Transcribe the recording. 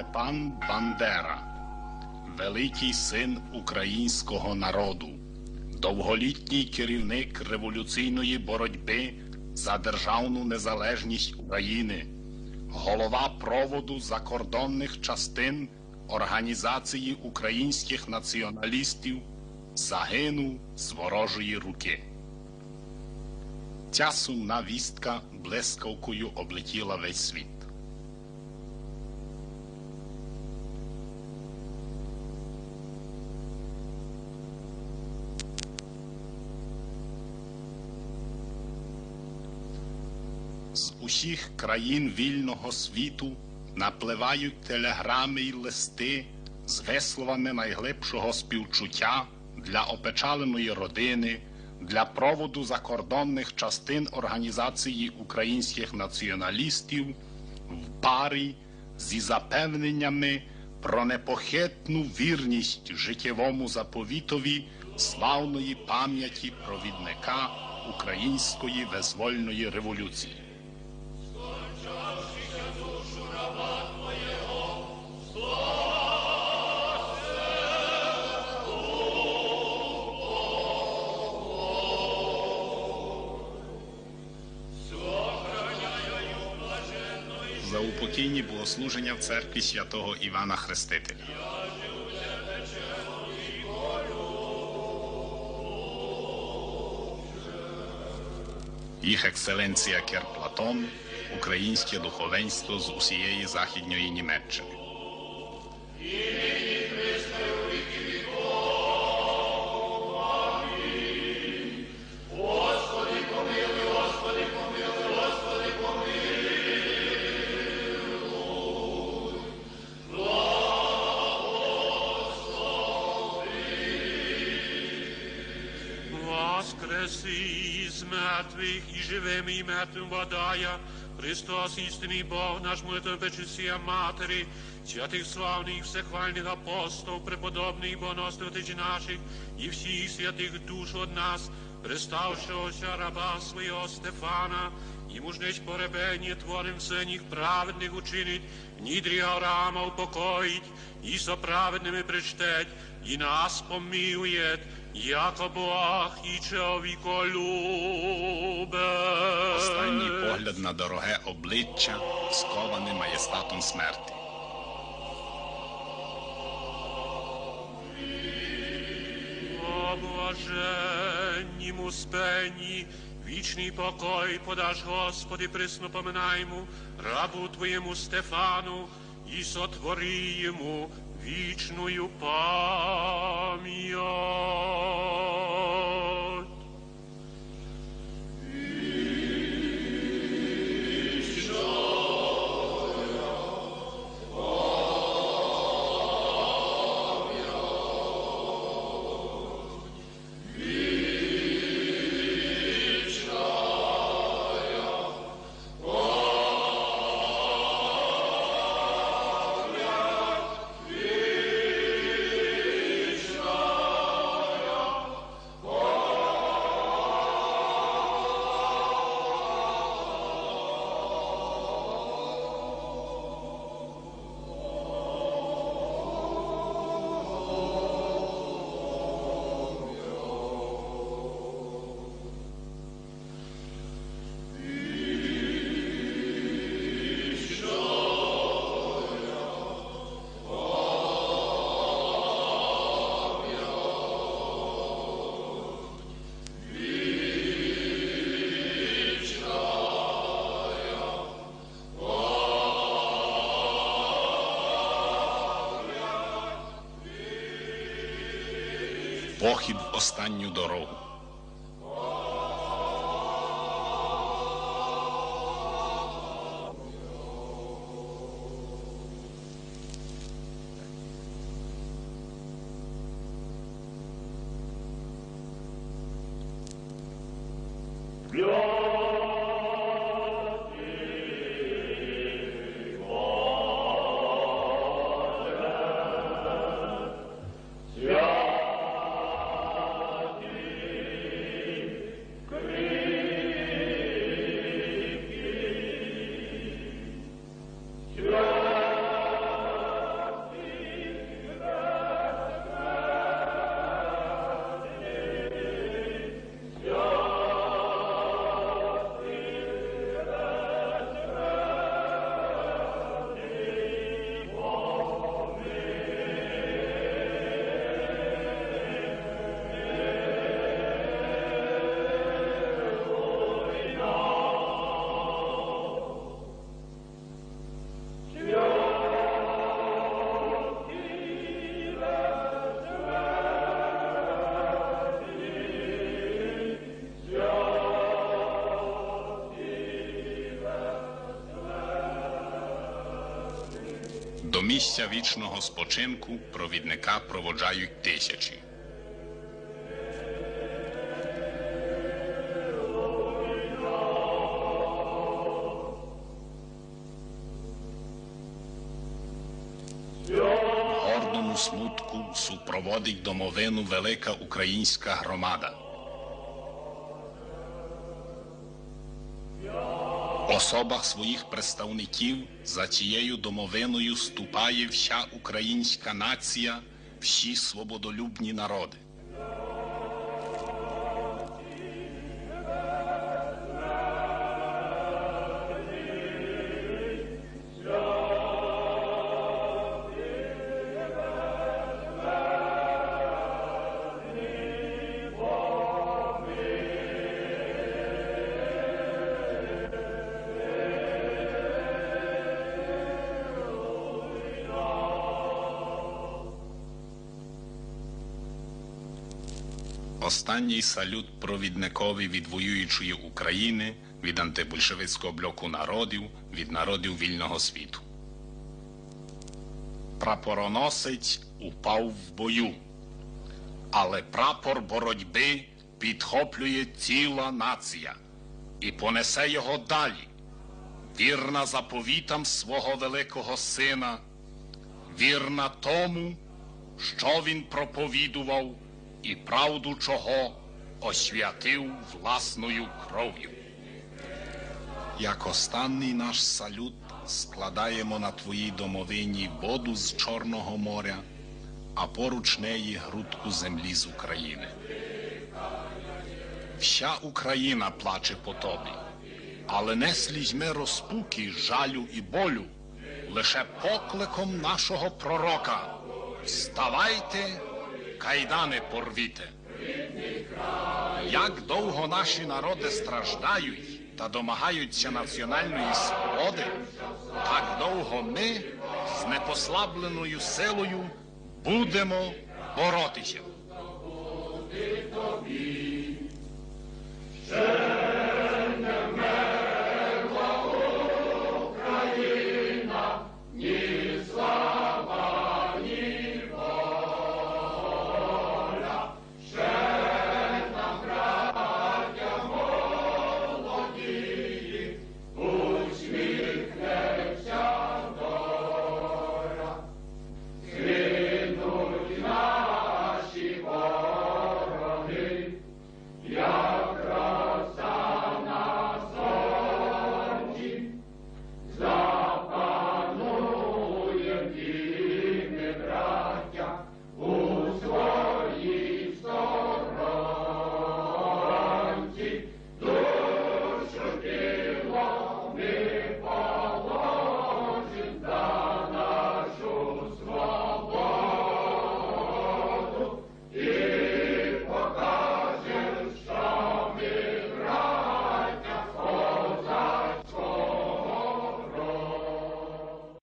Степан Бандера, великий син українського народу, довголітній керівник революційної боротьби за державну незалежність України, голова проводу закордонних частин Організації українських націоналістів, загинув з ворожої руки. Ця сумна вістка блискавкою облетіла весь світ. З усіх країн вільного світу напливають телеграми й листи з висловами найглибшого співчуття для опечаленої родини, для проводу закордонних частин Організації українських націоналістів в парі зі запевненнями про непохитну вірність життєвому заповітові славної пам'яті провідника української визвольної революції. За упокійні богослуження в церкві святого Івана Хрестителя. Їх екселенція Кер Платон, українське духовенство з усієї західньої Німеччини. Воскреси из мертвых и живым и мертвым водая, Христос, истинный Бог наш, молитва Пречестия Матери, святых славных, всехвальных апостолов, преподобных, боносных наших и всех святых душ от нас, представшегося раба своего Стефана, Йому ж нech поребення творим все них праведних учинить, нідрі Авраама упокоїть, і со праведними причтеть, і нас помилує, яко Бог і чоловіко любе. Останній погляд на дороге обличчя, сковане маєстатом смерті. О блаженнім успенні, вічний покой подаш, Господи, присно поминаймо, рабу Твоєму Стефану, і сотвори йому вічною пам'ять. похід останню дорогу. Yo! Місця вічного спочинку провідника проводжають тисячі. Гордому смутку супроводить домовину велика українська громада. Особах своїх представників за цією домовиною ступає вся українська нація, всі свободолюбні народи. Останній салют провідникові від воюючої України, від антибольшевицького блоку народів, від народів вільного світу. Прапороносець упав в бою, але прапор боротьби підхоплює ціла нація і понесе його далі, вірна заповітам свого великого сина, вірна тому, що він проповідував і правду чого освятив власною кров'ю. Як останній наш салют складаємо на твоїй домовині воду з Чорного моря, а поруч неї грудку землі з України. Вся Україна плаче по тобі, але не слізьми розпуки, жалю і болю, лише покликом нашого пророка. Вставайте, кайдани порвіте. Як довго наші народи страждають та домагаються національної свободи, так довго ми з непослабленою силою будемо боротися.